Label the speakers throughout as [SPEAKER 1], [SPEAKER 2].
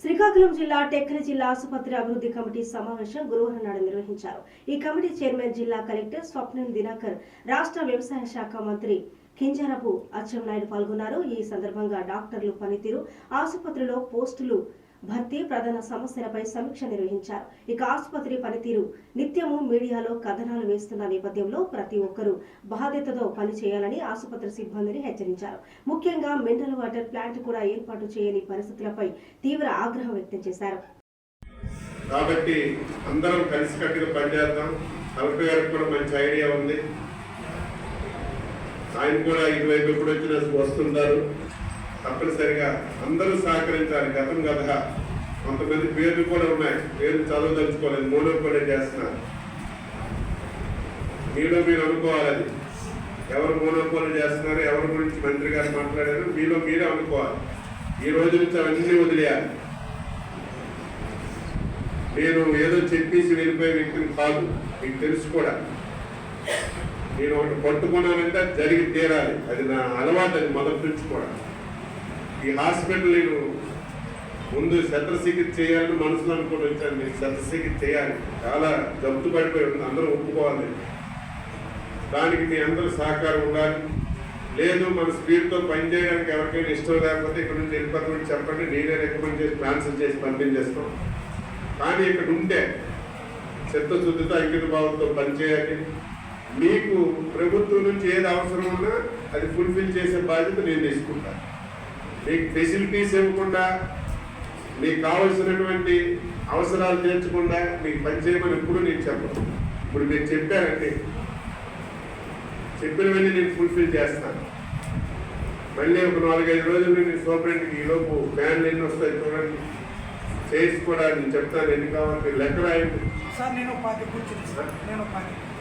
[SPEAKER 1] శ్రీకాకుళం జిల్లా టెక్కలి జిల్లా ఆసుపత్రి అభివృద్ధి కమిటీ సమావేశం గురువారం నాడు నిర్వహించారు. ఈ కమిటీ చైర్మన్ జిల్లా కలెక్టర్ స్వప్నిల్ దినాకర్ రాష్ట్ర వ్యవసాయ శాఖ మంత్రి కింజరపు అచ్చెన్నాయుడు పాల్గొన్నారు. ఈ సందర్భంగా డాక్టర్లు పనితీరు ఆసుపత్రిలో పోస్టులు భర్తీ ప్రధాన సమస్యలపై సమీక్ష నిర్వహించారు. ఇక ఆసుపత్రి పనితీరు నిత్యము మీడియాలో కథనాలు వేస్తున్న నేపథ్యంలో ప్రతి ఒక్కరూ బాధ్యతతో పనిచేయాలని ఆసుపత్రి సిబ్బందిని హెచ్చరించారు. ముఖ్యంగా మినరల్ వాటర్ ప్లాంట్ కూడా ఏర్పాటు చేయని పరిస్థితులపై తీవ్ర ఆగ్రహం వ్యక్తం చేశారు.
[SPEAKER 2] కాబట్టి అందరం కలిసికట్టుగా పనిచేద్దాం కలెక్టర్ గారికి కూడా మంచి ఐడియా ఉంది. ఆయన కూడా ఇటువైపు ఎప్పుడు వచ్చినా వస్తుంటారు. తప్పనిసరిగా అందరూ సహకరించాలి. గతం కథ. కొంతమంది పేర్లు కూడా ఉన్నాయి. పేర్లు చదవదలుచుకోలేదు. మూడో కూడా చేస్తున్నారు. మీలో మీరు అనుకోవాలి అది. ఎవరు మూడోపోలు చేస్తున్నారు? ఎవరి గురించి మంత్రి గారు మాట్లాడారు? మీలో మీరే అనుకోవాలి. ఈ రోజు నుంచి అవన్నీ వదిలేయాలి. నేను ఏదో చెప్పేసి వెళ్ళిపోయే వ్యక్తిని కాదు. మీకు తెలుసు కూడా. నేను ఒకటి పట్టుకున్నానంటే అది జరిగి తీరాలి. అది నా అలవాటు అది మొదటి నుంచి కూడా. ఈ హాస్పిటల్ నేను ముందు శస్త్రచికిత్స చేయాలని మనసులో అనుకుని వచ్చాను. నేను శస్త్రచికిత్స చేయాలి. చాలా జబ్బు పడిపోయి ఉంది. అందరూ ఒప్పుకోవాలి. దానికి మీ అందరూ సహకారం ఉండాలి. లేదు మన స్పీడ్తో పని చేయడానికి ఎవరికైనా ఇష్టం లేకపోతే ఇక్కడ నుంచి వెళ్ళిపోతామని చెప్పండి. నేనే రికమెండ్ చేసి ట్రాన్స్ఫర్ చేసి పంపించేస్తాం. కానీ ఇక్కడ ఉంటే చిత్తశుద్ధితో అంకిత భావంతో పనిచేయాలి మీకు ప్రభుత్వం నుంచి ఏది అవసరం ఉన్నా అది ఫుల్ఫిల్ చేసే బాధ్యత నేను తీసుకుంటాను. మీకు ఫెసిలిటీస్ ఇవ్వకుండా మీకు కావలసినటువంటి అవసరాలు తీర్చకుండా మీకు పని చేయమని ఎప్పుడు నేను చెప్పను. ఇప్పుడు మీరు చెప్పారంటే చెప్పినవన్నీ నేను ఫుల్ఫిల్ చేస్తాను. మళ్ళీ ఒక నాలుగైదు రోజులు నేను సూపరింట్కి ఈలోపు ఫ్యాన్లు ఎన్ని వస్తాయి చూడండి. చేసి కూడా నేను చెప్తాను ఎన్ని కావాలి లెక్క రాయండి.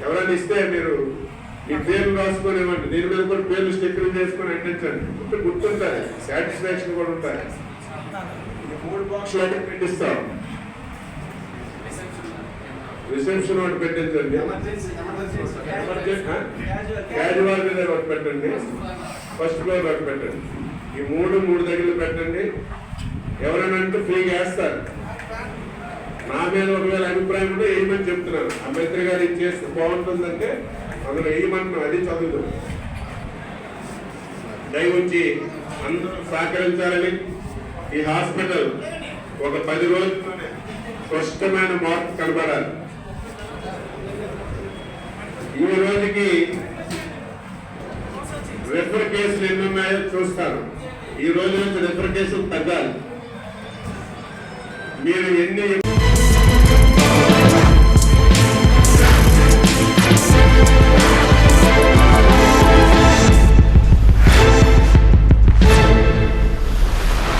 [SPEAKER 2] ఎవరైనా ఇస్తే మీరు మీ పేర్లు రాసుకొని ఇవ్వండి. దీని మీద కూడా పేర్లు స్టిక్కర్ చేసుకొని అంటించండి గుర్తు గుర్తుంటాయి. సాటిస్ఫాక్షన్ కూడా ఉంటాయి. ఈ మూడు బాక్సులు అంటే పెట్టిస్తాం. రిసెప్షన్ ఒకటి పెట్టించండి. క్యాజువల్ మీద ఒకటి పెట్టండి. ఫస్ట్ ఫ్లోర్ ఒకటి పెట్టండి. ఈ మూడు మూడు దగ్గర పెట్టండి. ఎవరైనా అంటే ఫ్రీగా వేస్తారు నా మీద ఒకవేళ అభిప్రాయం ఉంటే వేయమని చెప్తున్నాను? అంబేద్కర్ గారు ఇది చేస్తే బాగుంటుందంటే అందులో వేయమంటున్నాం అది చదువు దయవుంచి అందరూ సహకరించాలని ఈ హాస్పిటల్ ఒక పది రోజుల్లోనే స్పష్టమైన మార్పు కనబడాలి. ఈ రోజుకి రెఫర్ కేసులు ఎన్ని ఉన్నాయో చూస్తాను. ఈ రోజు నుంచి రెఫర్ కేసులు తగ్గాలి. మీరు ఎన్ని